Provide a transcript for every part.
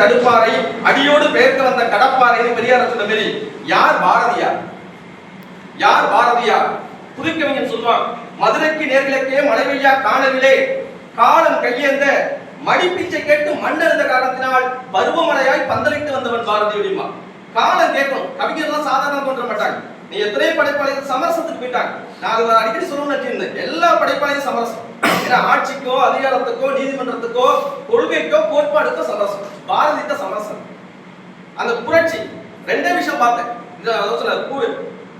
தடுப்பாரை அடியோடு பெயர்த்து வந்த கடப்பாறைன்னு பெரியார் சொன்ன மாரி யார் பாரதியார்? யார் பாரதியார்? புதுக்கவிஞன் சொல்லுவான் மதுரைக்கு நேர்களுக்கே மலைவையா காணவில்லை காலம் கையேந்த மடிப்பீச்சை கேட்டு மண்ணெழுந்த காரணத்தினால் பருவமழையாய் பந்தலிட்டு வந்தவன் பாரதி அப்படிமா காலம் கேட்கும் கவிஞர்லாம் சாதாரணம் தோன்ற மாட்டாங்க. நீ எத்தனை படைப்பாளிகள் சமரசத்துக்கு போயிட்டாங்க. நான் அதை அடிக்கடி சொல்லணும்னு இருந்தேன் எல்லா படைப்பாளையும் சமரசம். ஏன்னா ஆட்சிக்கோ அதிகாரத்துக்கோ நீதிமன்றத்துக்கோ கொள்கைக்கோ கோட்பாடுக்கோ சமரசம். பாரதித்த சமரசம். அந்த புரட்சி ரெண்டே விஷயம் பார்த்தேன். இந்த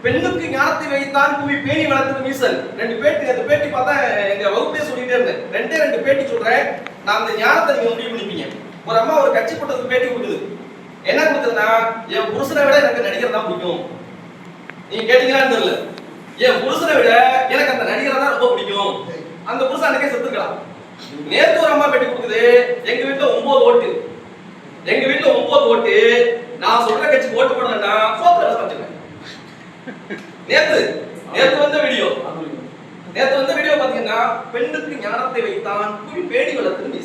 பெண்ணுக்கு ஞானத்தை வைத்தான் கூவி பேணி வளர்த்தது மீசல். ரெண்டு பேட்டி அந்த பேட்டி பார்த்தா எங்க வகுப்பே சொல்லிட்டே இருந்தேன். ரெண்டே ரெண்டு பேட்டி சொல்றேன். நான் அந்த ஞானத்தை நீங்க முடிவு பண்ணிப்பீங்க. ஒரு அம்மா ஒரு கட்சி கூட்டத்துக்கு பேட்டி கொடுக்குது. என்ன கொடுத்ததுன்னா என் புருஷனை விட எனக்கு நடிகர் தான் பிடிக்கும். நீங்க கேட்டீங்களான்னு தெரியல. என் புருஷனை விட எனக்கு அந்த நடிகரை தான் ரொம்ப பிடிக்கும். அந்த புருஷன் அன்னைக்கே செத்துக்கலாம் நேத்து ஒரு அம்மா பேட்டி கொடுக்குது எங்க வீட்டுல ஒன்பது ஓட்டு. எங்க வீட்டுல ஒன்பது ஓட்டு. நான் சொல்ற கட்சி ஓட்டு போடலன்னா சோத்துல வச்சுக்கேன் நேத்து நேத்து வந்த வீடியோ. நேத்து வந்த வீடியோ பாத்தீங்கன்னா பெண்ணுக்கு ஞானத்தை வைத்தான் குவி பேடி வளர்த்து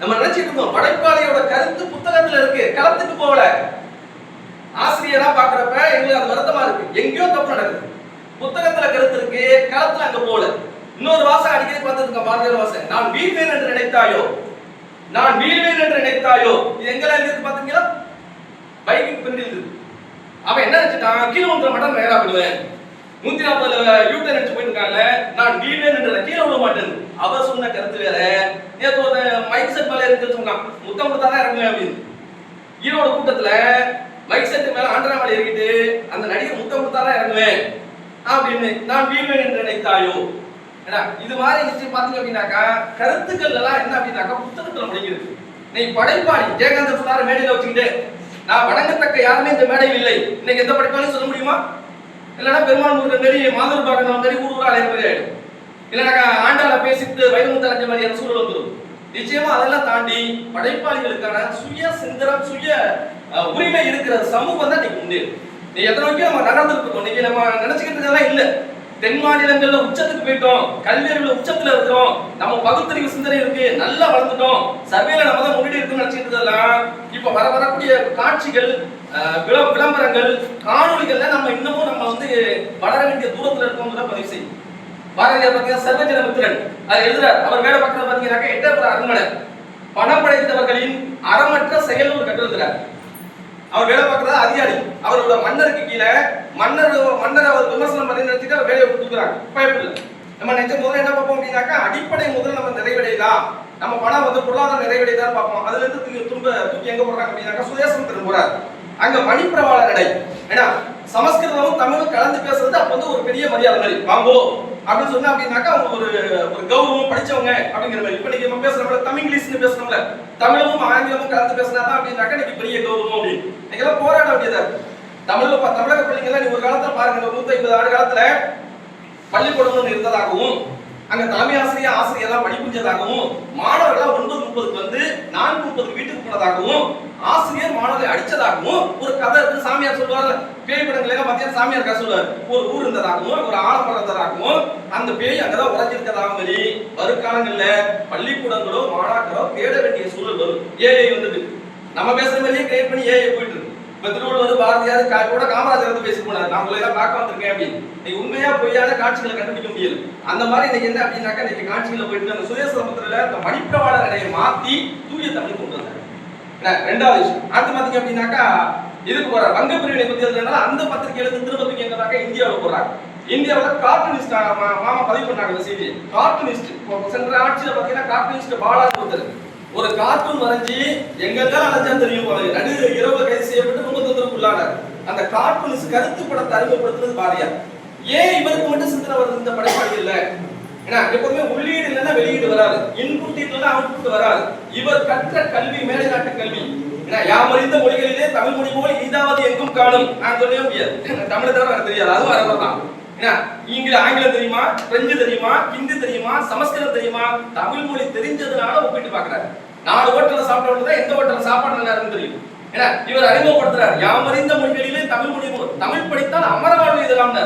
நம்ம நினைச்சிட்டு இருந்தோம் படைப்பாளியோட கருத்து புத்தகத்துல இருக்கு களத்துக்கு போகல. ஆசிரியரா பாக்குறப்ப எங்களுக்கு அது வருத்தமா இருக்கு. எங்கேயோ தப்பு நடக்குது. புத்தகத்துல கருத்து இருக்கு களத்துல அங்க போல இன்னொரு வாசம் அடிக்கடி பார்த்துட்டு பாரதியார் வாசம் நான் வீழ்வேன் என்று நினைத்தாயோ? நான் வீழ்வேன் என்று நினைத்தாயோ? இது எங்கெல்லாம் இருக்கு பாத்தீங்களா? பைக்கிங் பிரிண்டில் இருக்கு. அவன் என்ன நினைச்சிட்டான்? கீழே ஒன்றரை மட்டும் நேரா விடுவேன் நூத்தி நாற்பதுல யூட்டர் நினைச்சு போயிருக்காங்க நான் வீழ்வேன் என்று கீழே விட மாட்டேன். அவர் சொன்ன கருத்து வேற. நேற்று ஒரு மைக் செட் மேல இருக்கு சொன்னான் முத்தம் கொடுத்தாதான் இறங்குவேன் அப்படின்னு. ஈரோட கூட்டத்துல மைக் செட்டு மேல ஆண்டரா ஏறிக்கிட்டு அந்த நடிகர் முத்த கொடுத்தாதான் இறங்குவேன்? அப்படின்னு நான் வீழ்வேன் என்று நினைத்தாயோ? ஏன்னா இது மாதிரி நிச்சயம் பாத்தீங்க அப்படின்னாக்கா கருத்துக்கள் எல்லாம் என்ன அப்படின்னாக்கா புத்தகத்துல முடிக்கிறது நீ படைப்பாளி ஜெயகாந்தன் சொன்னார மேடையில வச்சுக்கிட்டு நான் வணங்கத்தக்க யாருமே இந்த மேடையில் இல்லை. இன்னைக்கு எந்த படைப்பாளையும் சொல்ல முடியுமா? இல்லைன்னா பெருமாள் முருகன் மாரி மாதூர் பாக்கணும் மாரி ஊர் ஊரால் அலைய ஆயிடும் இல்லைனாக்கா ஆண்டால பேசிட்டு வைரமுத்து மாதிரியான சூழல் வந்துடும் நிச்சயமா அதெல்லாம் தாண்டி படைப்பாளிகளுக்கான சுய சிந்தனம் சுய உரிமை இருக்கிற சமூகம் தான் இன்னைக்கு உண்டு. நீ எத்தனை நம்ம நடந்துருக்கோம் இன்னைக்கு நம்ம நினைச்சுக்கிட்டு இருக்கதெல்லாம் இல்ல. தென் மாநிலங்கள்ல உச்சத்துக்கு போயிட்டோம். கல்வியறிவுல உச்சத்துல இருக்கிறோம். நம்ம பகுத்தறிவு சிந்தனை இருக்கு. நல்லா வளர்ந்துட்டோம். சர்வேல நம்ம தான் முன்னாடி இருக்குன்னு நினைச்சிட்டு இருந்ததெல்லாம் இப்ப வர வரக்கூடிய காட்சிகள் விளம்பரங்கள் காணொலிகள்ல நம்ம இன்னமும் நம்ம வந்து வளர வேண்டிய தூரத்துல இருக்கோம்ன்றத பதிவு செய்யும். பாரதியார் பார்த்தீங்கன்னா சர்வஜன மித்திரன் அது எழுதுறார். அவர் மேல பக்கத்துல பாத்தீங்கன்னாக்கா எட்டயபுர அரண்மனை. பணம் படைத்தவர்களின் அறமற்ற செயல் ஒரு கட்டிருக்கிறார் அவர் வேலை பார்க்கறது அதிகாரி. அவரோட மன்னருக்கு கீழே மன்னர் மன்னர் அவர் விமர்சனம் பண்ணி நினைச்சிட்டு அவர் வேலையை கொடுத்துக்கிறாங்க பயப்பில்லை நம்ம நினைச்ச முதல்ல என்ன பார்ப்போம் அப்படின்னாக்கா அடிப்படை முதல் நம்ம நிறைவடையுதா நம்ம பணம் வந்து பொருளாதாரம் நிறைவடையுதான்னு பார்ப்போம். அதுல இருந்து தூக்கி தும்ப தூக்கி எங்க போடுறாங்க அப்படின்னாக்கா சுதேசம் திறன் போறாரு. அங்க மணிப்பிரவாள நடை. ஏன்னா சமஸ்கிருதமும் தமிழும் கலந்து பேசுறது அப்ப வந்து ஒரு பெரிய மரியாதை மாதிரி. வாங்கோ. அப்படின்னு சொன்னா அப்படின்னாக்கா அவங்க ஒரு ஒரு கௌரவம் படிச்சவங்க அப்படிங்கிற மாதிரி. இப்ப நீங்க நம்ம பேசுறோம்ல தமிழ் இங்கிலீஷ்னு பேசுறோம்ல தமிழும் ஆங்கிலமும் கலந்து பேசினாதான் அப்படின்னாக்கா இன்னைக்கு பெரிய கௌரவம் அப்படின்னு. இன்னைக்கெல்லாம் போராட வேண்டியதா தமிழ்ல தமிழக பிள்ளைங்க எல்லாம் ஒரு காலத்துல பாருங்க நூத்தி ஐம்பது ஆண்டு காலத்துல பள்ளிக்கூடம் ஒன்று இருந்ததாகவும் அங்க தலைமை ஆசிரியர் ஆசிரியர்லாம் படிப்புஞ்சதாகவும் மாணவர்கள் ஒன்பது முப்பதுக்கு வந்து நான்கு முப்பதுக்கு வீட்டுக்கு போனதாகவும் ஆசிரியர் மாணவரை அடிச்சதாகவும் ஒரு கதை இருக்கு. சாமியார் சொல்லுவார்ல பேய் படங்கள் எல்லாம் பார்த்தீங்கன்னா சாமியார் கதை சொல்லுவார். ஒரு ஊர் இருந்ததாகவும் ஒரு ஆழம் இருந்ததாகவும் அந்த பேய் அங்கதான் உறைஞ்சிருக்கதாகவும் மாதிரி வருங்காலங்கள்ல பள்ளிக்கூடங்களோ மாணாக்கரோ தேட வேண்டிய சூழல் வரும். ஏஐ வந்துட்டு. நம்ம பேசுற மாதிரியே கிரியேட் பண்ணி ஏஐ போயிட்டு இப்ப திருவள்ளுவர் பாரதியார் கூட காமராஜர் வந்து பேசி போனார் நான் உங்களை பார்க்க வந்திருக்கேன் அப்படின்னு. நீ உண்மையா பொய்யான காட்சிகளை கண்டுபிடிக்க முடியல. அந்த மாதிரி இன்னைக்கு என்ன அப்படின்னாக்கா இன்னைக்கு காட்சிகளை போயிட்டு அந்த சுயசமத்துல அந்த மணிப்பிரவாள நடையை மாத்தி தூய தமிழ் கொண்டு வந்தாங்க ரெண்டாவது விஷயம். அடுத்து பாத்தீங்க அப்படின்னாக்கா இதுக்கு போற வங்க பிரிவினை பத்தி எழுதுனால அந்த பத்திரிகையில இருந்து திரும்ப தூக்கி எங்கனாக்கா இந்தியாவுல போறாங்க இந்தியாவில் கார்ட்டூனிஸ்ட் மாமா பதிவு பண்ணாங்க இந்த செய்தி கார்ட்டூனிஸ்ட். சென்ற ஆட்சியில பார்த்தீங்கன்னா கார்ட்டூனிஸ்ட் பாலாஜி ஒருத்தர். ஒரு கார்ட்டூன் வரைஞ்சி எங்கெல்லாம் அழைச்சா தெரியும் போல. நடு இரவு கைது செய்யப்பட்டு ரொம்ப தொந்தரவுக்குள்ளானார் அந்த கார்ட்டூனிஸ்ட் கருத்து படத்தை அறிமுகப்படுத்துறது பாரியார் ஏன் இவருக்கு மட்டும் சிந்தனை வருது? இந்த படைப்பாளி இல்ல. ஏன்னா எப்பவுமே உள்ளீடு இல்லைன்னா வெளியீடு வராது. இன்புட் இல்லைன்னா அவுட்புட் வராது. இவர் கற்ற கல்வி மேலைநாட்டு கல்வி. ஏன்னா யாமறிந்த மொழிகளிலே தமிழ் மொழி போல் இதாவது எங்கும் காணும். நான் சொல்லவே முடியாது. தமிழ் தவிர எனக்கு தெரியாது. அதுவும் அரவர் தான். ஏன்னா இங்கில ஆங்கிலம் தெரியுமா? பிரெஞ்சு தெரியுமா? ஹிந்தி தெரியுமா? சமஸ்கிருதம் தெரியுமா? தமிழ் மொழி தெரிஞ்சதுனால ஒப்பிட்டு பாக்குறாரு நாலு ஹோட்டல்ல சாப்பிட்டவங்க தான் எந்த ஹோட்டல்ல சாப்பாடு நல்லா இருக்குன்னு தெரியும். ஏன்னா இவர் அறிமுகப்படுத்துறாரு. யாமறிந்த மொழிகளிலே தமிழ் மொழி தமிழ் படித்தால் அமரவாழ்வு இதெல்லாம்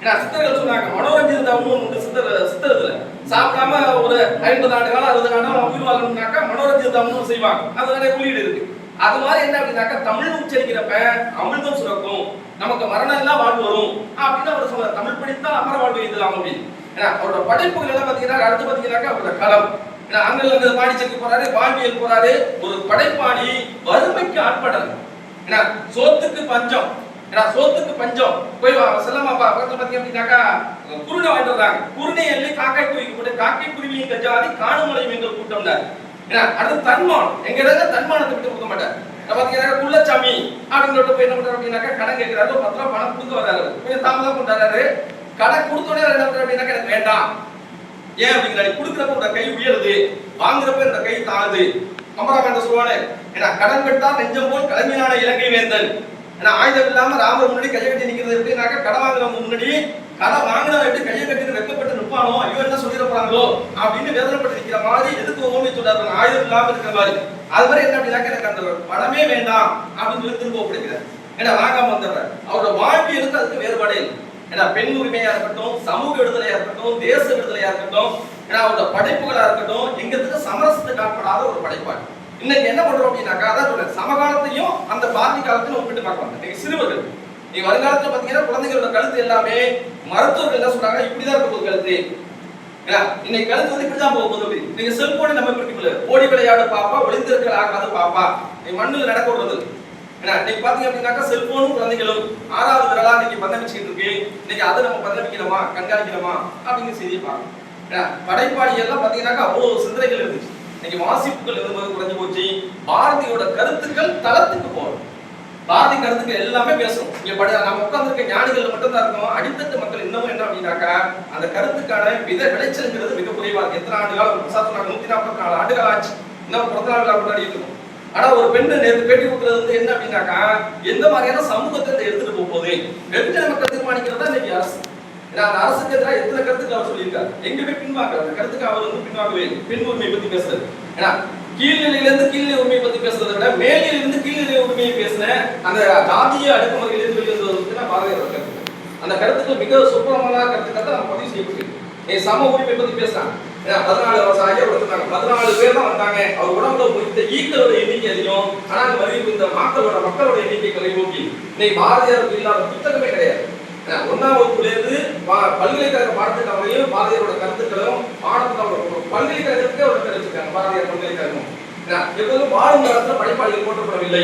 ஏன்னா சித்தர்கள் சொன்னாங்க மனோரஞ்சித தவம்னு உண்டு சித்தர் சித்தரத்துல. சாப்பிடாம ஒரு ஐம்பது ஆண்டு காலம் அறுபது ஆண்டு காலம் உயிர் வாழணும்னாக்கா மனோரஞ்சித செய்வாங்க. அது நிறைய குறியீடு இருக்கு. அது மாதிரி என்ன அப்படின்னாக்கா தமிழ் உச்சரிக்கிறப்ப அமிர்தம் சுரக்கும் நமக்கு மரணம் எல்லாம் வாழ்வு வரும். அப்படின்னு அவர் சொல்றார் தமிழ் படித்தான் அமர வாழ்வு எழுதலாம் அப்படின்னு. ஏன்னா அவரோட படைப்புகள் எல்லாம் பாத்தீங்கன்னா அடுத்து பாத்தீங்கன்னாக்கா அவரோட களம். ஏன்னா அங்கே இருந்து பாண்டிச்சேரிக்கு போறாரு வாழ்வியல் போறாரு. ஒரு படைப்பாளி வறுமைக்கு ஆட்படல். ஏன்னா சோத்துக்கு பஞ்சம். ஏன்னா சோத்துக்கு பஞ்சம். போய் வா- செல்லமாப்பா பக்கத்துல பாத்தீங்க அப்படின்னாக்கா குருணை வாங்கிட்டு வர்றாங்க. குருணை எல்லாம் காக்காய் குருவி போட்டு காக்கை குருவியும் கஜாதி காணுமலையும் எங்கள் கூட்டம் அடுத்து தன்மானம். எங்க இடத்துல தன்மானத்தை விட்டு கொடுக்க மாட்டார். நான் பாத்தீங்கன்னா குள்ளச்சாமி அப்படின்னு சொல்லிட்டு போய் என்ன பண்றாரு அப்படின்னாக்கா கடன் கேட்கிறாரு. ஒரு பத்து ரூபா பணம் கொடுக்க வர்றாரு கொஞ்சம் தாமதம் பண்றாரு கடன் கொடுத்தோடனே உடனே என்ன பண்றாரு அப்படின்னாக்கா எனக்கு வேண்டாம். ஏன் அப்படிங்கிற கொடுக்குறப்ப இந்த கை உயருது. வாங்குறப்ப இந்த கை தாழுது. கம்பராமாயணம் சொல்லுவானே ஏன்னா கடன் பெற்றா நெஞ்சம் போல் கலைஞனான இலங்கை வேந்தன். ஏன்னா ஆயுதம் இல்லாம ராமர் முன்னாடி கையை கட்டி நிக்கிறது எப்படின்னாக்கா கடன் வாங்குறவங்க முன்னாடி கடன் வாங்கினவன் எப்படி கையை கட்டி வெப்ப நிற்பானோ ஐயோ என்ன சொல்லிட போறாங்களோ? அப்படின்னு வேதனைப்பட்டு நிக்கிற மாதிரி எதுக்கு ஓமை சொல்றாரு? ஆயுதம் இல்லாம இருக்கிற மாதிரி. அது மாதிரி என்ன அப்படின்னாக்க எனக்கு அந்த பணமே வேண்டாம் அப்படின்னு சொல்லி திரும்ப ஒப்படைக்கிறார். ஏன்னா வாங்காம வந்துடுறாரு அவரோட வாழ்வியலுக்கு அதுக்கு வேறுபாடே இல்லை. ஏன்னா பெண் உரிமையா இருக்கட்டும் சமூக விடுதலையா இருக்கட்டும் தேச விடுதலையா இருக்கட்டும் ஏன்னா அவரோட படைப்புகளா இருக்கட்டும் எங்கிறதுக்கு சமரசத்துக்கு ஆட்படாத ஒரு படைப்பாளி. இன்னைக்கு என்ன பண்றோம் அப்படின்னாக்கா அதான் சொல்றேன். சமகாலத்தையும் அந்த பாதி காலத்தையும் ஒப்பிட்டு பார்க்கலாம் இன்னைக்கு சிறுவர்கள். நீ வருங்காலத்துல பாத்தீங்கன்னா குழந்தைகளோட கழுத்து எல்லாமே மருத்துவர்கள் என்ன சொல்றாங்க இப்படிதான் இருக்க போகுது கழுத்து. இன்னைக்கு கழுத்து வந்து இப்படிதான் போக போகுது அப்படி. நீங்க செல்போனை நம்ம பிடிக்கல? ஓடி விளையாடு பாப்பா ஒளிந்திருக்கல் ஆகாத பாப்பா. நீ மண்ணில் நடக்க விடுறது. இன்னைக்கு பாத்தீங்க அப்படின்னாக்கா செல்போனும் குழந்தைகளும் ஆறாவது விரலா இன்னைக்கு பந்தமிச்சுக்கிட்டு இருக்கு. இன்னைக்கு அதை நம்ம பந்தமிக்கிறோமா கண்காணிக்கிறோமா அப்படிங்கிற செய்தியை பார்க்கணும். படைப்பாளி எல்லாம் பாத்தீங்கன்னாக்கா அவ்வளவு சிந்தனைகள் இருந்துச்சு. இன்னைக்கு வாசிப்புகள் இருந்தது குறைஞ்சு போச்சு. பாரதியோட கருத்துக்கள் தளத்துக்கு போகணும் பாரதி கருத்துக்கள் எல்லாமே பேசணும் இங்க பட நம்ம உட்கார்ந்துருக்க ஞானிகள் மட்டும் தான் இருக்கும். அடித்தட்டு மக்கள் இன்னமும் என்ன அப்படின்னாக்கா அந்த கருத்துக்கான வித விளைச்சல்ங்கிறது மிக குறைவா இருக்கு. எத்தனை ஆண்டு காலம் பிரசாத் சொன்னாங்க நூத்தி நாற்பத்தி நாலு ஆண்டுகள் ஆச்சு. இன்னும் பிறந்த நாள் விழா கொண்டாடிட்டு ஆனா ஒரு பெண்ணு நேற்று பேட்டி கொடுக்கறது வந்து என்ன அப்படின்னாக்கா எந்த மாதிரியான சமூகத்தை இதை எடுத்துட்டு போக போகுது? வெகுஜன மக்கள் தீர்மானிக்கிறது தான் இன்னைக்கு அரசு. ஏன்னா அந்த அரசுக்கு எதிராக எத்தனை கருத்துக்கள் அவர் சொல்லியிருக்காரு? எங்கேயுமே பின்வாங்க அந்த கருத்துக்கு அவர் வந்து பின்வாங்கவே பெண் உரிமை பத்தி பேசுறது. ஏன்னா கீழ்நிலையிலிருந்து கீழ்நிலை உரிமையை பத்தி பேசுறதை விட மேலிலிருந்து கீழ்நிலை உரிமையை பேசின அந்த ஜாதிய அடுக்குமுறையில் இருந்து வெளியே வந்தது நான் பாரதியார் கருத்து அந்த கருத்துக்கள் மிக சுப்பிரமான கருத்துக்கள் நம்ம பதிவு செய்யப்பட்டிருக்கு. நீ சம உரிமை பத்தி பேசுறாங்க ஏன்னா பதினாலு வருஷம் கொடுத்துருக்காங்க பதினாலு பேர் தான் வந்தாங்க. அவர் உடம்புல முடித்த ஈக்களோட எண்ணிக்கை அதிகம். ஆனா அந்த வரி இந்த மக்களோட மக்களோட எண்ணிக்கை நோக்கி இன்னைக்கு பாரதியாருக்கு இல்லாத புத்தகமே கிடையாது. ஏன்னா, ஒண்ணாம் பா- பல்கலைக்கழக பாடத்திட்டம் வரையும் பாரதியாரோட கருத்துக்களும் பாடத்துல அவர் பல்கலைக்கழகத்துக்கே அவர் தெரிவிச்சிருக்காங்க பாரதியார் பல்கலைக்கழகம். எப்போதும் வாழும் காலத்துல படைப்பாளிகள் போற்றப்படவில்லை.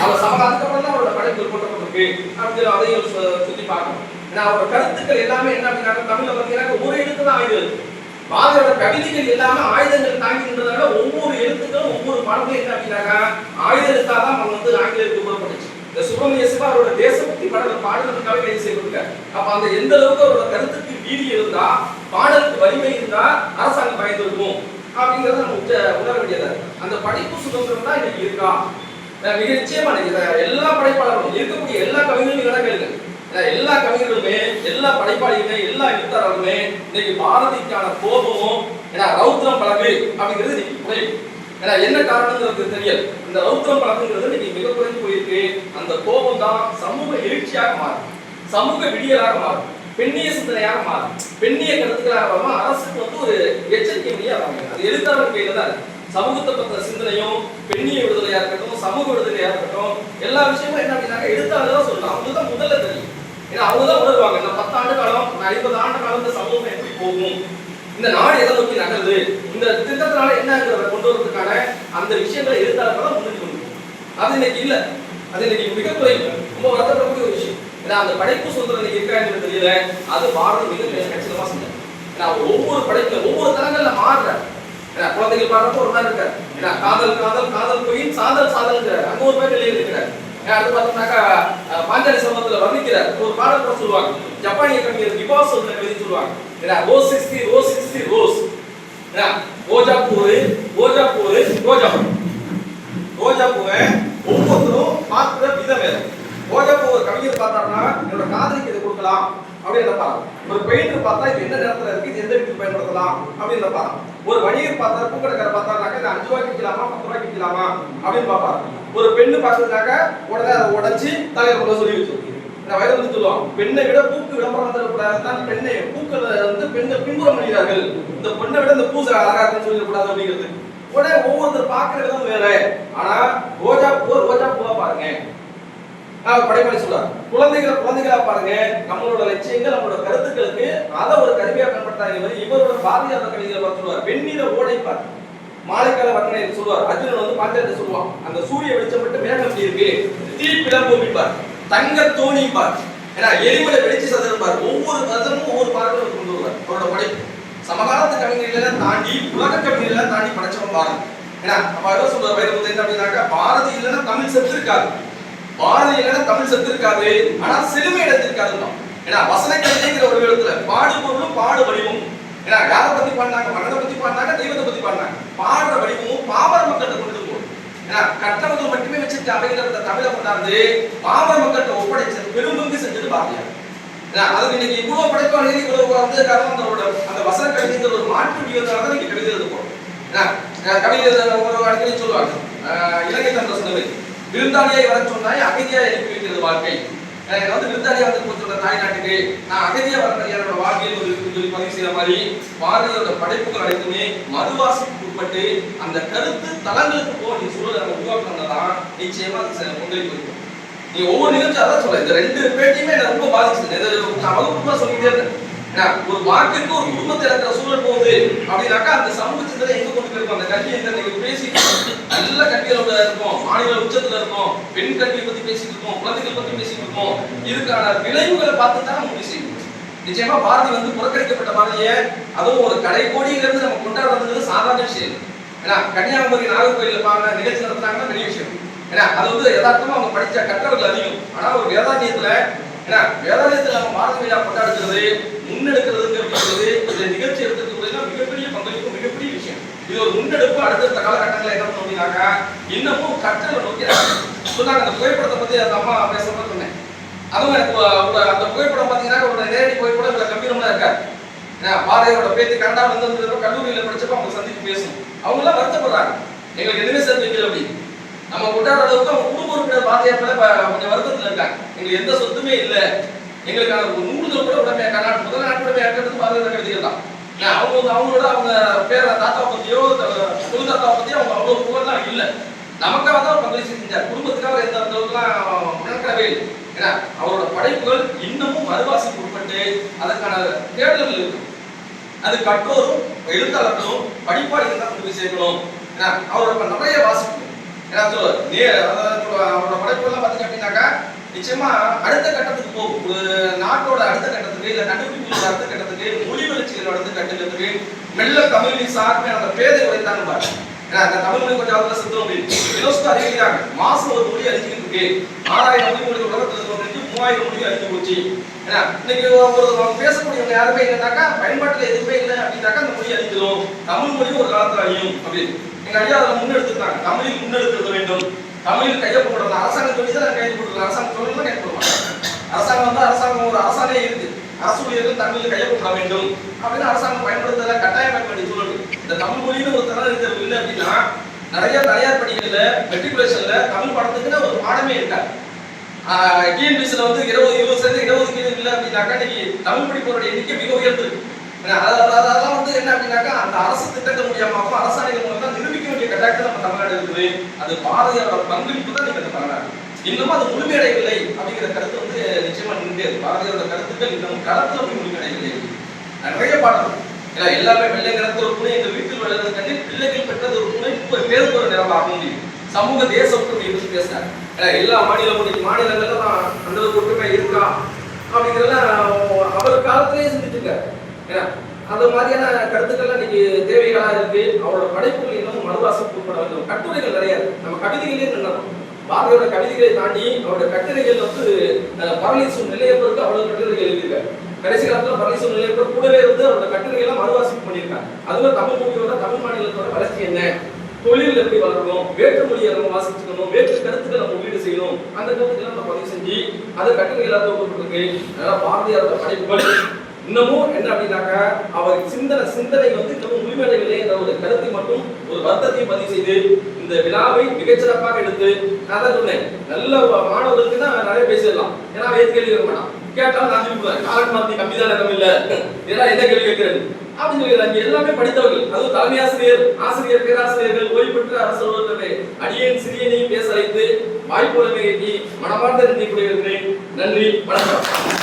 அவர் சம தான் அவரோட படைப்புகள் போற்றப்பட்டிருக்கு அப்படின்னு அதையும் சு- சுத்தி பார்க்கணும். ஏன்னா அவரோட கருத்துக்கள் எல்லாமே என்ன அப்படின்னா தமிழ்ல பார்த்தீங்கன்னா ஒரு எழுத்து தான் ஆயுதம் பாரதியோட கவிதைகள் எல்லாமே ஆயுதங்கள் தாங்கி நின்றதால ஒவ்வொரு எழுத்துக்களும் ஒவ்வொரு பாடங்களும் என்ன அப்படின்னாக்கா ஆயுத எழுத்தா தான் நம்ம வந்து ஆங்கிலத்துக்கு கூறப்பட்டுச்சு இந்த சுப்பிரமணிய சிவா அவரோட தேசபக்தி பாடல் பாடுறதுக்காக கைது செய்யப்பட்டிருக்காரு அப்ப அந்த எந்த அளவுக்கு அவரோட கருத்துக்கு வீதி இருந்தா பாடலுக்கு வலிமை இருந்தா அரசாங்கம் பயந்து இருக்கும் அப்படிங்கறத நம்ம உச்ச உணர வேண்டியதா அந்த படைப்பு சுதந்திரம் தான் இன்னைக்கு இருக்கா? மிக நிச்சயமா எல்லா படைப்பாளர்களும் இருக்கக்கூடிய எல்லா கவிஞர்களும் வேணா கேளுங்க. எல்லா கவிஞர்களுமே எல்லா படைப்பாளிகளுமே எல்லா எழுத்தாளர்களுமே இன்னைக்கு பாரதிக்கான கோபமும் ஏன்னா ரௌத்ரம் பழகு அப்படிங்கிறது இன்னைக்கு குறையும் ஏன்னா என்ன காரணங்கிறது தெரியல. இந்த ரௌத்ரம் பழக்கங்கிறது இன்னைக்கு மிக குறைந்து போயிருக்கு. அந்த கோபம் தான் சமூக எழுச்சியாக மாறும். சமூக விடியலாக மாறும். பெண்ணிய சிந்தனையாக மாறும். பெண்ணிய கருத்துக்களாக மாறும். அரசுக்கு வந்து ஒரு எச்சரிக்கை மொழியா அது எழுத்தாளர் கையில தான் சமூகத்தை பத்தின சிந்தனையும் பெண்ணிய விடுதலையா இருக்கட்டும் சமூக விடுதலையா இருக்கட்டும் எல்லா விஷயமும் என்ன அப்படின்னாக்க எழுத்தாளர் தான் சொல்லலாம் அவங்க தான் முதல்ல தெரியும். ஏன்னா அவங்க தான் உணர்வாங்க. இந்த பத்து ஆண்டு காலம் ஐம்பது ஆண்டு காலம் இந்த சமூகம் எப்படி போகும்? இந்த நாடு எதை நோக்கி நகருது? இந்த திட்டத்தினால என்னங்கிறத கொண்டு வரதுக்கான அந்த விஷயங்களை எழுத்தாளர்கள் தான் முன்னிட்டு கொண்டு அது இன்னைக்கு இல்ல. அது இன்னைக்கு மிக ரொம்ப வருத்தப்படக்கூடிய ஒரு விஷயம். ஏன்னா அந்த படைப்பு சுதந்திரம் இன்னைக்கு இருக்கான்னு தெரியல. அது பாரதி மிக கச்சிதமா செஞ்சார் ஏன்னா ஒவ்வொரு படைப்புல ஒவ்வொரு தரங்கள்ல மாறுற ஏன்னா குழந்தைகள் பாடுறப்ப ஒரு மாதிரி இருக்காரு. ஏன்னா காதல் காதல் காதல் போய் சாதல் சாதல்ங்கிறார். அங்க ஒரு மாதிரி நிலையில் இருக்கிறார். அடுத்து பார்த்தோம்னாக்கா பாஞ்சாலி சம்பவத்துல வர்ணிக்கிறார். ஒரு பாடல் கூட சொல்லுவாங்க. ஜப்பானிய கவிஞர் விபாஸ் ஒரு சொல்லுவாங்க. ஏன்னா rose sixty rose sixty rose ஏன்னா ரோஜா பூவு ரோஜா பூவு ரோஜா பூ ரோஜா பூவை ஒவ்வொருத்தரும் பார்க்குற விதம் வேறு ரோஜா பூ ஒரு கவிஞர் பார்த்தாருன்னா என்னோட காதலிக்கு இதை கொடுக்கலாம் அப்படின்னு பாருங்க ஒரு பெயிண்டர் பார்த்தா இது என்ன நேரத்தில் இருக்கு இது எந்த வீட்டுக்கு பயன்படுத்தலாம் அப்படின்னு பாருங்க ஒரு வணிகர் பார்த்தா பூக்கடைக்காரர் பார்த்தாருனாக்கா இது அஞ்சு ரூபாய்க்கு விற்கலாமா பத்து ரூபாய்க்கு விற்கலாமா அப்படின்னு பார்ப்பாரு. ஒரு பெண்ணு பார்த்ததுனாக்க உடனே அதை உடச்சி தலையில கொண்டு சொல்லி வச்சு இந்த வயது வந்து சொல்லுவாங்க பெண்ணை விட பூக்கு விளம்பரம் தரக்கூடாதுதான் பெண்ணை பூக்கள் வந்து பெண்ணை பின்புறம் பண்ணுகிறார்கள் இந்த பெண்ணை விட இந்த பூசை அழகா இருக்குன்னு சொல்லிடக்கூடாது அப்படிங்கிறது. உடனே ஒவ்வொருத்தர் பார்க்கிற விதம் வேற. ஆனா ரோஜா பூ நான் படைப்பாளி சொல்றார். குழந்தைகளை குழந்தைகளா பாருங்க. நம்மளோட லட்சியங்கள் நம்மளோட கருத்துக்களுக்கு அதை ஒரு கருவியா பயன்படுத்தாங்க இவரோட பாரதியார் கவிதைகளை பார்த்து சொல்லுவார் வெண்ணில ஓடை பார்த்து மாலைக்கால வர்ணனை சொல்லுவார் அர்ஜுனன் வந்து பாஞ்சாலத்தை சொல்லுவான். அந்த சூரிய வெளிச்சம் மட்டும் மேகம் இருக்கு. தீ பிளம்பு பார். தங்க தோணி பார். ஏன்னா எரிமலை சதுரம் பார். ஒவ்வொரு சதுரமும் ஒவ்வொரு பார்வையில் கொண்டு வருவார். அவரோட படைப்பு. சமகாலத்து கவிஞர்களெல்லாம் தாண்டி உலக கவிஞர்களெல்லாம் தாண்டி படைச்சவன் பாரதி ஏன்னா அப்ப என்ன சொல்ற வைரமுத்து அப்படின்னாக்கா பாரதி இல்லைன்னா தமிழ் செத்து இருக்காது. பாரதி இல்லைன்னா தமிழ் செத்து இருக்காது. ஆனா சிறுமை எடுத்திருக்காதுதான் ஏன்னா வசன கவிதைங்கிற ஒரு இடத்துல பாடு பொருளும் பாடு வடிவம் ஏன்னா யாரை பத்தி பாடினாங்க? மனதை பத்தி பாடினாங்க? தெய்வத்தை பத்தி பாடினாங்க. பாடுற வடிவமும் பாவர மக்கள்கிட்ட கொண்டு போகும் மட்டுமே வச்சுட்டு அவையில தமிழை கொண்டாந்து பாமர மக்கள்கிட்ட ஒப்படைச்ச பெரும்பங்கு செஞ்சது பாரதியார் அதுக்கு இன்னைக்கு இவ்வளவு படைப்பாளி இவ்வளவு வந்து காரணத்தோட அந்த வசன கவிதைங்கிற ஒரு மாற்று விகிதத்தால தான் நீங்க கவிதை எழுதுவோம் கவிதை ஒரு அடிக்கடி சொல்லுவாங்க. இலங்கை தந்த சொன்னது விருந்தாளியை வர சொன்னாய் அகதியா எழுப்பி வைக்கிறது வாழ்க்கை. எனக்கு வந்து விருந்தாளியா வந்து போச்சுள்ள தாய்நாட்டுக்கு நான் அகதியா வர என்னோட வாழ்க்கையில் ஒரு பதிவு செய்யற மாதிரி பாரதியோட படைப்புகள் அனைத்துமே மறுவாசிப்பு பட்டு அந்த கருத்து தளங்களுக்கு போக சூழலை நம்ம உருவாக்குனதான் நிச்சயமா அந்த ச- இருக்கும் நீ ஒவ்வொரு நிகழ்ச்சியும் அதான் சொல்ல இந்த ரெண்டு பேட்டியுமே என்ன ரொம்ப பாதிச்சது இது நான் சொல்லிட்டே இருந்தேன். ஒரு வாக்கிற்கு ஒரு குடும்பத்தில் இருக்கிற சூழல் போகுது அப்படின்னாக்கா அந்த சமூகத்துல எங்க கொண்டு போயிருக்கோம்? அந்த கல்வி எங்க நீங்க பேசி நல்ல கல்வியில இருக்கும் மாநில உச்சத்துல இருக்கும் பெண் கல்வியை பத்தி பேசிட்டு இருக்கோம் குழந்தைகள் பத்தி பேசிட்டு இருக்கோம் இதுக்கான விளைவுகளை பார்த்து தான் நம்ம பேசிட்டு நிச்சயமா பாரதி வந்து புறக்கணிக்கப்பட்ட மாதிரியே அதுவும் ஒரு கடை கோடியிலிருந்து நம்ம கொண்டாடுறதுங்கிறது சாதாரண விஷயம். ஏன்னா கன்னியாகுமரி நாகர்கோயில பாருங்க நிகழ்ச்சி நடத்துனாங்கன்னா பெரிய விஷயம். ஏன்னா அது வந்து யதார்த்தமா அவங்க படிச்ச கற்றவர்கள் அதிகம். ஆனா ஒரு வேதாந்தியத்துல ஏன்னா வேதாந்தியத்துல நம்ம பாரதி விழா கொண்டாடுறது முன்னெடுக்கிறதுங்கிறது இந்த நிகழ்ச்சி எடுத்துக்கிறது மிகப்பெரிய பங்களிப்பு மிகப்பெரிய விஷயம். இது ஒரு முன்னெடுப்பு அடுத்தடுத்த காலகட்டங்களில் என்ன பண்ணணும் அப்படின்னாக்கா இன்னமும் கற்றலை நோக்கி சொன்னாங்க அந்த புகைப்படத்தை பத்தி அந்த அம்மா பேசுறப்ப சொன்னேன். அதுவும் அந்த புகைப்படம் பார்த்தீங்கன்னா ஒரு நேரடி புகைப்படம் இவ்வளோ கம்பீரமாக இருக்காரு ஏன்னா பாரதியோட பேத்தி கனடா வந்து வந்து கல்லூரியில படிச்சப்ப அவங்க சந்தித்து பேசணும் அவங்களாம் வருத்தப்படுறாங்க. எங்களுக்கு எதுவுமே சேர்ந்து வைக்கல அப்படி. நம்ம கொண்டாடுற அளவுக்கு அவங்க குடும்ப உறுப்பினர் பாரதியார் கொஞ்சம் வருத்தத்தில் இருக்காங்க. எங்களுக்கு எந்த சொத்துமே இல்லை. எங்களுக்கான ஒரு நூறுதல் கூட உடமையா கர்நாடக முதல் நாட்டுடைய இருக்கிறது பாரதியார் கவிதைகள் தான் ஏன்னா அவங்க வந்து அவங்களோட அவங்க பேர தாத்தா பற்றியோ குழு தாத்தா பத்தியோ அவங்க அவ்வளோ புகழ்லாம் இல்லை. நமக்காக தான் பங்களிச்சு செஞ்சார் குடும்பத்துக்காக அவர் எந்த அளவுக்குலாம் உணர்க்கவே இல்லை. ஏன்னா அவரோட படைப்புகள் இன்னமும் மறுவாசிக்கு உட்பட்டு அதற்கான தேடல்கள் இருக்கு அது கற்றோரும் எழுத்தாளர்களும் படிப்பாளிகள் தான் கொண்டு போய் சேர்க்கணும். ஏன்னா அவரோட இப்ப நிறைய வாசிப்பு. ஏன்னா நே அதாவது அவரோட படைப்புகள்லாம் பார்த்தீங்க அப்படின்னாக்கா நிச்சயமா அடுத்த கட்டத்துக்கு போகும். ஒரு நாட்டோட அடுத்த கட்டத்துக்கு இல்ல கண்டுபிடிப்பு அடுத்த கட்டத்துக்கு மொழி வளர்ச்சிகள் அடுத்த கட்டத்துக்கு மெல்ல தமிழின் சார்பே அந்த பேதை உடைத்தாங்க பாருங்க. ஏன்னா அந்த தமிழ் மொழி கொஞ்சம் அதுல சுத்தம் அப்படின்னு. யுனெஸ்கோ அறிவிக்கிறாங்க மாசம் ஒரு மொழி அழிஞ்சுக்கிட்டு இருக்கு. ஆறாயிரம் மொழி மொழி உலகத்துல மூவாயிரம் மொழி அழிஞ்சு போச்சு. ஏன்னா இன்னைக்கு ஒரு பேசக்கூடியவங்க யாருமே என்னன்னாக்கா பயன்பாட்டுல எதுவுமே இல்லை அப்படின்னாக்கா அந்த மொழி அழிஞ்சிடும் தமிழ் மொழி ஒரு காலத்துல அழியும் அப்படின்னு. எங்க ஐயா அதை முன்னெடுத்துருக்காங்க தமிழில் முன்னெடுக்க வேண்டும். தமிழில் கையொப்பப்படுறது அரசாங்கம் சொல்லி தான் கைது போடுறது அரசாங்கம் சொல்லலாம் கைது போட மாட்டாங்க அரசாங்கம் வந்து அரசாங்கம் ஒரு அரசாங்கே இருக்கு. அரசு ஊழியர்கள் தமிழில் கையொப்பட வேண்டும். அப்படின்னு அரசாங்கம் பயன்படுத்துறத கட்டாயம் வேண்டிய சூழல் இந்த தமிழ் மொழின்னு ஒரு தரம் இருக்கிறது இல்லை அப்படின்னா நிறைய தனியார் பள்ளிகள்ல மெட்ரிகுலேஷன்ல தமிழ் படத்துக்குன்னு ஒரு பாடமே இருக்காது. டிஎன்பிசியில் வந்து இருபது இருபது சதவீதம் கீழே இல்லை அப்படின்னாக்கா இன்னைக்கு தமிழ் படிப்போரோட எண்ணிக்கை மிக உயர்ந்திருக்கு அதெல்லாம் வந்து என்ன அப்படின்னாக்கா அந்த அரசு திட்டங்கள் மூலியமாகவும் அரசாணைகள் மூலம் தான் நிரூபிக்க வேண்டிய கட்டாயத்தில் நம்ம தமிழ்நாடு இருக்குது. அது பாரதியாரோட பங்களிப்பு தான் நீங்க தமிழ்நாடு. இன்னமும் அது முழுமையடையவில்லை அப்படிங்கிற கருத்து வந்து நிச்சயமா நின்று பாரதியாரோட கருத்துக்கள் இன்னும் களத்துல போய் முழுமையடையவில்லை. நிறைய பாடம் ஏன்னா எல்லாமே வெள்ளை நிறத்த ஒரு துணை எங்க வீட்டில் வெள்ளை கண்டு பிள்ளைகள் பெற்றது ஒரு துணை இப்ப பேருக்கு ஒரு நிறமாகும் சமூக தேச ஒற்றுமை எடுத்து எல்லா மாநிலமும் இன்னைக்கு மாநிலங்கள்ல தான் அந்த அளவுக்கு ஒற்றுமை இருக்கா? அப்படிங்கிறதெல்லாம் அவர் காலத்திலேயே செஞ்சுட்டு ஏன்னா அந்த மாதிரியான கருத்துக்கள்லாம் இன்னைக்கு தேவைகளா இருக்கு. அவரோட படைப்புகள் இன்னும் மறுவாசம் உட்பட வேண்டும். கட்டுரைகள் நிறைய இருக்கு. நம்ம கவிதைகளே நின்றோம் பாரதியோட கவிதைகளை தாண்டி அவரோட கட்டுரைகள் வந்து அஹ், பரலீசும் நிலையப்பருக்கு அவ்வளவு கட்டுரைகள் எழுதியிருக்காரு. கடைசி காலத்துல பரலீசும் நிலையப்பர் கூடவே இருந்து அவரோட கட்டுரைகள் மறுவாசிப்பு பண்ணியிருக்காங்க. அதுல தமிழ் மொழியோட தமிழ் மாநிலத்தோட வளர்ச்சி என்ன? தொழில் எப்படி வளரணும் வேற்று மொழியை நம்ம வாசிச்சுக்கணும் வேற்று கருத்துக்களை நம்ம உள்ளீடு செய்யணும். அந்த கருத்துக்களை நம்ம பதிவு செஞ்சு அது கட்டுரைகளாக தொகுக்கப்பட்டிருக்கு. அதனால பாரதியாரோட படைப்புகள். இன்னமும் என்ன அப்படின்னாக்கா அவர் சிந்தனை சிந்தனை வந்து இன்னமும் முழுமையடையவில்லை என்ற ஒரு கருத்தை மட்டும் ஒரு வருத்தத்தையும் பதிவு செய்து இந்த விழாவை மிகச்சிறப்பாக எடுத்து நான் தான் சொன்னேன் நல்ல மாணவர்களுக்கு தான் நிறைய பேசிடலாம். ஏன்னா அவன் எது கேள்வி கேட்க மாட்டான். கேட்டாலும் நான் சொல்லுவேன் காலன் மாதிரி கம்மி தான் இடம் இல்ல. ஏன்னா என்ன கேள்வி கேட்கிறேன் அப்படின்னு சொல்லி எல்லாமே படித்தவர்கள். அதுவும் தலைமை ஆசிரியர் ஆசிரியர் பேராசிரியர்கள் ஓய்வு பெற்ற அரசு அலுவலர்களே அடியேன் சிறியனையும் பேச அழைத்து வாய்ப்பு மனமார்ந்த நன்றி கூறியிருக்கிறேன் நன்றி வணக்கம்.